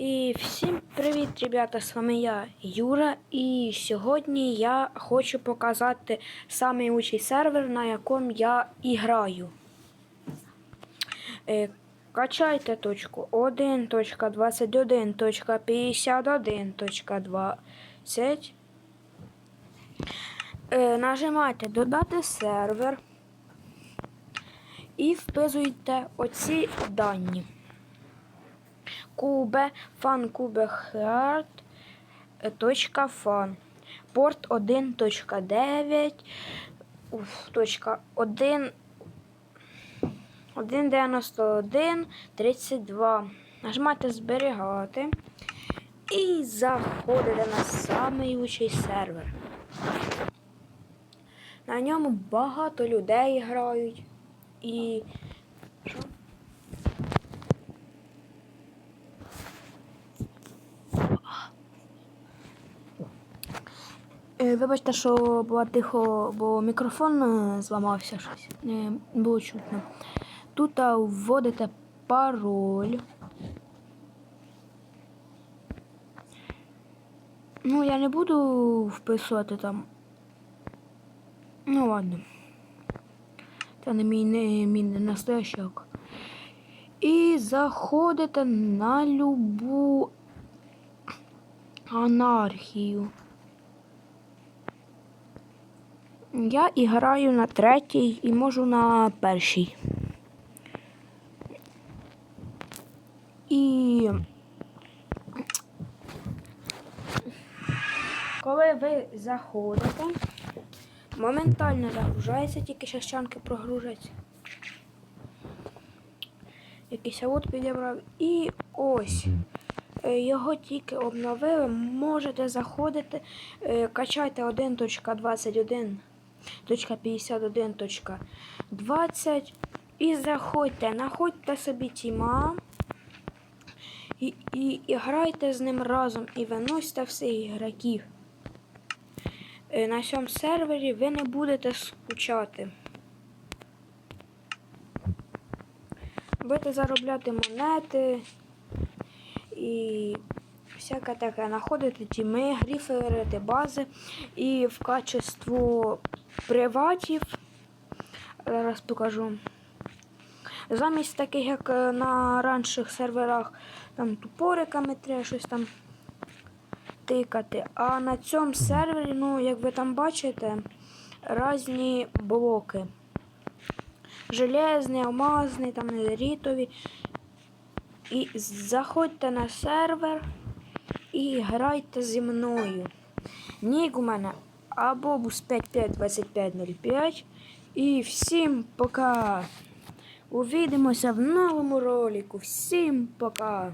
І всім привіт, ребята! З вами я, Юра, і сьогодні я хочу показати самий учий сервер, на якому я і граю. Е, Качайте точку 1.21.51.20. Е, Нажимайте додати сервер і вписуйте оці дані. Кубе, хард, е. Порт 1.9, уф, точка 1, 1.91, 32. Нажимайте зберігати і заходите на самий сервер. На ньому багато людей грають. І. Що? Вибачте, що було тихо, бо мікрофон е, зламався щось. Не було чутно. Тут вводите пароль. Ну, я не буду вписувати там. Ну ладно. Це не мій не мій не настоящий. І заходите на любу анархію. Я і граю на третій і можу на першій. І коли ви заходите, моментально загружається, тільки щащанки прогружаються. Якийсь авут підібрав. І ось. Е, його тільки обновили, можете заходити, е, качайте 1.21. 51.20. І заходьте, находьте собі тіма і, і, і грайте з ним разом і виносьте всіх ігроків. Е, на цьому сервері ви не будете скучати. Будете заробляти монети і всяке таке. Знаходити тіми, гріферити бази і в качеству приватів. Зараз покажу. Замість таких, як е, на ранших серверах, там тупориками треба щось там тикати. А на цьому сервері, ну, як ви там бачите, різні блоки. Железний, алмазний, там незарітові. І заходьте на сервер і грайте зі мною. Нік у мене Абобус 552505. І всім пока! Увидимося в новому ролику. Всім пока!